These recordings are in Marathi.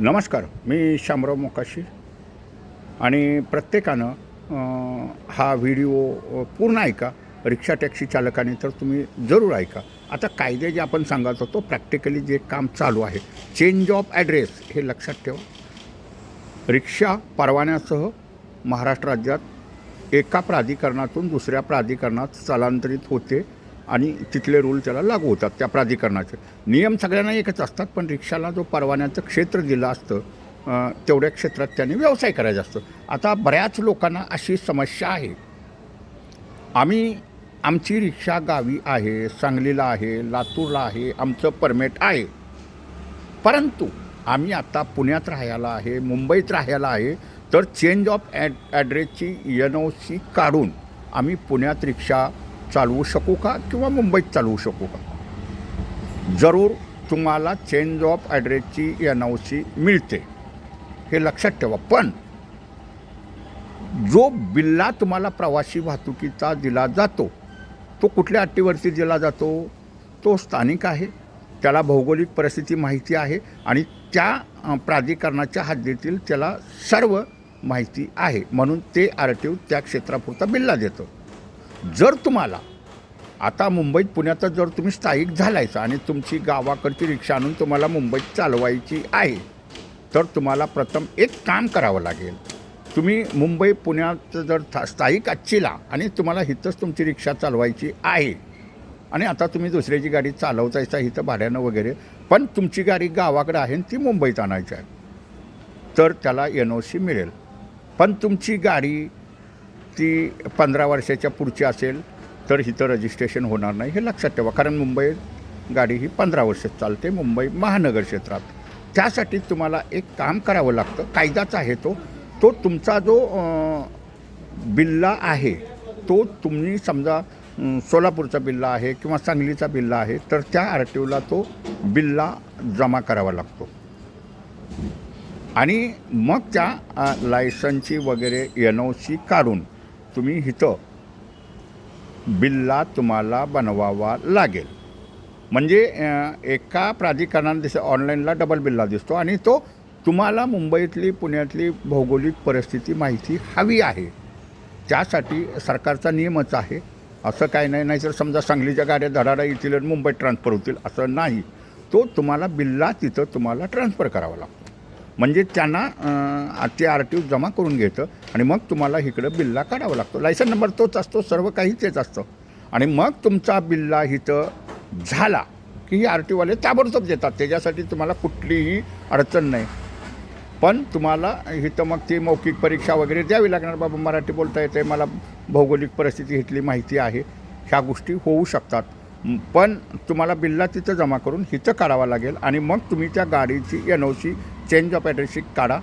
नमस्कार मी शामराव मोकाशी आणि प्रत्येकानं हा व्हिडिओ पूर्ण ऐका. रिक्षा टॅक्सी चालकाने तर तुम्ही जरूर ऐका. आता कायदे जे आपण सांगत होतो प्रॅक्टिकली जे काम चालू आहे चेंज ऑफ ॲड्रेस हे लक्षात ठेवा. रिक्षा परवान्यासह महाराष्ट्र राज्यात एका प्राधिकरणातून दुसऱ्या प्राधिकरणात स्थलांतरित होते. आणि तिथले रूल त्याला लागू होतात त्या प्राधिकरणाचे. नियम सगळ्यांना एकच असतात पण रिक्षाला जो परवान्याचं क्षेत्र दिलं असतं तेवढ्या क्षेत्रात त्याने व्यवसाय करायचा असतो. आता बऱ्याच लोकांना अशी समस्या आहे. आम्ही आमची रिक्षा गावी आहे सांगलीला आहे लातूरला आहे आमचं परमिट आहे. परंतु आम्ही आता पुण्यात राहायला आहे मुंबईत राहायला आहे तर चेंज ऑफ ॲड ॲड्रेसची एन ओ सी काढून आम्ही पुण्यात रिक्षा चालवू शकू का किंवा मुंबईत चालवू शकू का? जरूर तुम्हाला चेंज ऑफ ॲड्रेसची एन ओ सी मिळते. हे लक्षात ठेवा. पण जो बिल्ला तुम्हाला प्रवासी वाहतुकीचा दिला जातो तो कुठल्या अट्टीवरती दिला जातो? तो स्थानिक आहे. त्याला भौगोलिक परिस्थिती माहिती आहे आणि त्या प्राधिकरणाच्या हद्दीतील त्याला सर्व माहिती आहे. म्हणून ते आर टी ओ त्या क्षेत्रापुरता बिल्ला देतं. जर तुम्हाला आता मुंबईत पुण्यातच जर तुम्ही स्थायिक झालायचा आणि तुमची गावाकडची रिक्षा आणून तुम्हाला मुंबईत चालवायची आहे तर तुम्हाला प्रथम एक काम करावं लागेल. तुम्ही मुंबई पुण्यात जर था- स्थायिक आजचीला आणि तुम्हाला इथंच तुमची रिक्षा चालवायची आहे आणि आता तुम्ही दुसऱ्याची गाडी चालवतायचा इथं भाड्यानं वगैरे पण तुमची गाडी गावाकडे आहे आणि ती मुंबईत आणायची आहे तर त्याला एन ओ सी मिळेल. पण तुमची गाडी ती पंधरा वर्षाच्या पुढची असेल तर इथं रजिस्ट्रेशन होणार नाही हे लक्षात ठेवा. कारण मुंबईत गाडी ही पंधरा वर्ष चालते मुंबई महानगर क्षेत्रात. त्यासाठी तुम्हाला एक काम करावं लागतं कायदाच आहे तो. तो तुमचा जो बिल्ला आहे तो तुम्ही समजा सोलापूरचा बिल्ला आहे किंवा सांगलीचा बिल्ला आहे तर त्या आर टी ओला तो बिल्ला जमा करावा लागतो. आणि मग त्या लायसनची वगैरे एन ओ सी काढून तुम्ही इथं बिल्ला तुम्हाला बनवावा लागेल. म्हणजे एका प्राधिकरणाने दिसं ऑनलाईनला डबल बिल्ला दिसतो आणि तो तुम्हाला मुंबईतली पुण्यातली भौगोलिक परिस्थिती माहिती हवी आहे. त्यासाठी सरकारचा नियमच आहे. असं काय नाही नाहीतर समजा सांगलीच्या गाड्या धडाडा येतील आणि मुंबईत ट्रान्सफर होतील असं नाही. तो तुम्हाला बिल्ला तिथं तुम्हाला ट्रान्सफर करावा लागतो. म्हणजे त्यांना ते आर टी ओ जमा करून घेतं. आणि मग तुम्हाला इकडं बिल्ला काढावा लागतो. लायसन नंबर तोच असतो सर्व काही तेच असतं. आणि मग तुमचा बिल्ला इथं झाला की ही आर टीवाले ताबडतोब देतात. त्याच्यासाठी तुम्हाला कुठलीही अडचण नाही. पण तुम्हाला इथं मग ती मौखिक परीक्षा वगैरे द्यावी लागणार. बाबा मराठी बोलता येते मला भौगोलिक परिस्थिती इथली माहिती आहे. ह्या गोष्टी होऊ शकतात. पण तुम्हाला बिल्ला तिथं जमा करून हिथं काढावा लागेल आणि मग तुम्ही त्या गाडीची N O C change of ॲड्रेसशी काढा.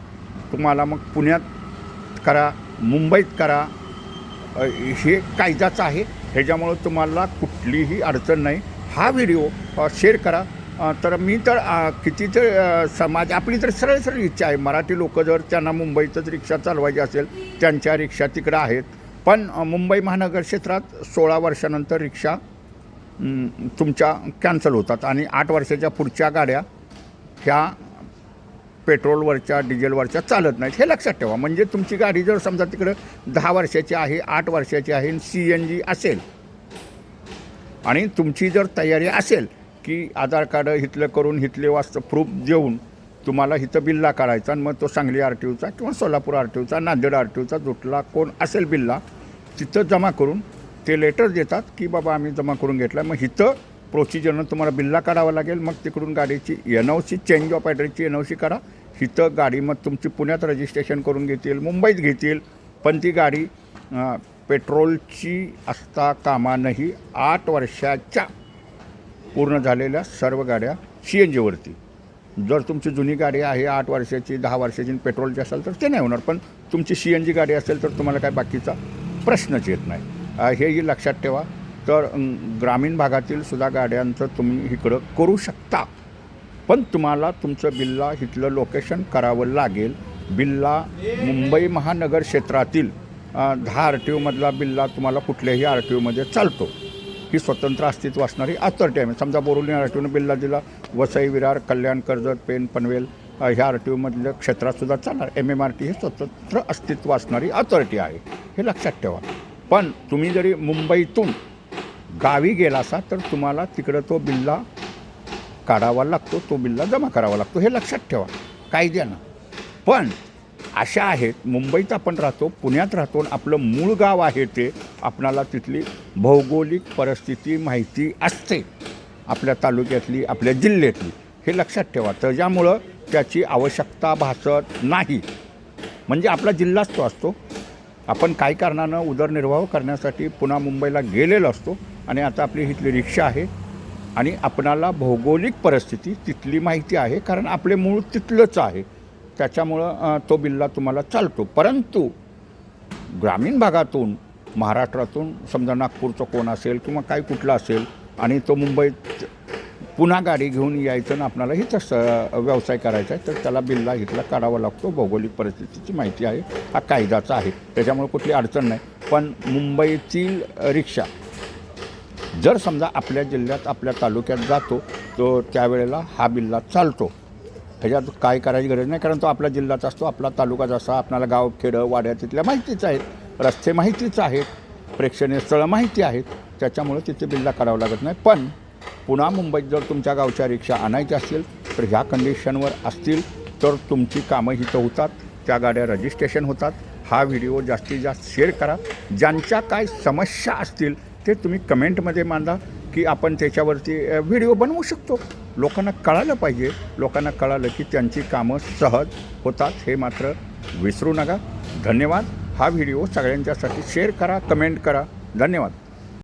तुम्हाला मग पुण्यात करा मुंबईत करा. हे कायदाच आहे. ह्याच्यामुळं तुम्हाला कुठलीही अडचण नाही. हा व्हिडिओ शेअर करा. तर मी तर किती तर समाज आपली तर सरळ सरळ इच्छा आहे. मराठी लोक जर त्यांना मुंबईतच रिक्षा चालवायची असेल त्यांच्या रिक्षा तिकडं आहेत. पण मुंबई महानगर क्षेत्रात सोळा वर्षानंतर रिक्षा तुमच्या कॅन्सल होतात. आणि आठ वर्षाच्या पुढच्या गाड्या ह्या पेट्रोलवरच्या डिझेलवरच्या चालत नाहीत. हे लक्षात ठेवा. म्हणजे तुमची गाडी जर समजा तिकडं दहा वर्षाची आहे आठ वर्षाची आहे सी एन जी असेल आणि तुमची जर तयारी असेल की आधार कार्ड हिथलं करून हिथले वास्त प्रूफ देऊन तुम्हाला इथं बिल्ला काढायचा आणि मग तो सांगली आर टी ओचा किंवा सोलापूर आर टी ओचा नांदेड आर टी ओचा जुटला कोण असेल बिल्ला तिथं जमा करून ते लेटर देतात की बाबा आम्ही जमा करून घेतला. मग इथं प्रोसिजरनं तुम्हाला बिल्ला काढावा लागेल. मग तिकडून गाडीची N O C change of ॲड्रेसची N O C करा इथं गाडी मग तुमची पुण्यात रजिस्ट्रेशन करून घेतील मुंबईत घेतील. पण ती गाडी पेट्रोलची असता कामा नाही आठ वर्षाच्या पूर्ण झालेल्या सर्व गाड्या सी एन जीवरती जर तुमची जुनी गाडी आहे आठ वर्षाची दहा वर्षाची आणि पेट्रोलची असेल तर ते नाही होणार. पण तुमची सी एन जी गाडी असेल तर तुम्हाला काय बाकीचा प्रश्नच येत नाही. हेही लक्षात ठेवा. तर ग्रामीण भागातील सुद्धा गाड्यांचं तुम्ही इकडं करू शकता. पण तुम्हाला तुमचं बिल्ला इथलं लोकेशन करावं लागेल. बिल्ला मुंबई महानगर क्षेत्रातील दहा आर टी ओमधला बिल्ला तुम्हाला कुठल्याही आर टी ओमध्ये चालतो. ही स्वतंत्र अस्तित्व असणारी अथॉरिटी आहे. समजा बोरुली आर टी ओनं बिल्ला दिला वसई विरार कल्याण कर्जत पेन पनवेल ह्या आर टी ओमधल्या क्षेत्रातसुद्धा चालणार. एम एम आर टी हे स्वतंत्र अस्तित्व असणारी अथॉरिटी आहे. हे लक्षात ठेवा. पण तुम्ही जरी मुंबईतून गावी गेला असा तर तुम्हाला तिकडं तो बिल्ला काढावा लागतो तो बिल्ला जमा करावा लागतो हे लक्षात ठेवा कायद्यानं पण अशा आहेत मुंबईत आपण राहतो पुण्यात राहतो आणि आपलं मूळ गाव आहे ते आपणाला तिथली भौगोलिक परिस्थिती माहिती असते आपल्या तालुक्यातली आपल्या जिल्ह्यातली हे लक्षात ठेवा. त्याच्यामुळं त्याची आवश्यकता भासत नाही. म्हणजे आपला जिल्हाच तो असतो. आपण काही कारणानं उदरनिर्वाह करण्यासाठी पुन्हा मुंबईला गेलेलो असतो आणि आता आपली इथली रिक्षा आहे. आणि आपणाला भौगोलिक परिस्थिती तिथली माहिती आहे कारण आपले मूळ तिथलंच आहे. त्याच्यामुळं तो बिल्ला तुम्हाला चालतो. परंतु ग्रामीण भागातून महाराष्ट्रातून समजा नागपूरचं कोण असेल किंवा काही कुठलं असेल आणि तो मुंबईत पुन्हा गाडी घेऊन यायचं आणि आपणाला इथं स व्यवसाय करायचा आहे तर त्याला बिल्ला हिथला काढावा लागतो. भौगोलिक परिस्थितीची माहिती आहे. हा कायदाचा आहे. त्याच्यामुळे कुठली अडचण नाही. पण मुंबईतील रिक्षा जर समजा आपल्या जिल्ह्यात आपल्या तालुक्यात जातो तो त्यावेळेला हा बिल्ला चालतो. ह्याच्यात काय करायची गरज नाही कारण तो आपला जिल्हाच असतो आपला तालुका असा आपल्याला गाव खेडं वाड्या तिथल्या माहितीच आहेत रस्ते माहितीच आहेत प्रेक्षणीय स्थळं माहिती आहेत त्याच्यामुळं तिथे बिल्ला करावं लागत नाही. पण पुन्हा मुंबईत जर तुमच्या गावच्या रिक्षा आणायच्या असतील तर ह्या कंडिशनवर असतील तर तुमची कामं इथं होतात त्या गाड्या रजिस्ट्रेशन होतात. हा व्हिडिओ जास्तीत जास्त शेअर करा. ज्यांच्या काय समस्या असतील ते तुम्ही कमेंटमध्ये मांडा की आपण त्याच्यावरती व्हिडिओ बनवू शकतो. लोकांना कळालं पाहिजे. लोकांना कळालं की त्यांची कामं सहज होतात हे मात्र विसरू नका. धन्यवाद. हा व्हिडिओ सगळ्यांच्यासाठी शेअर करा कमेंट करा. धन्यवाद.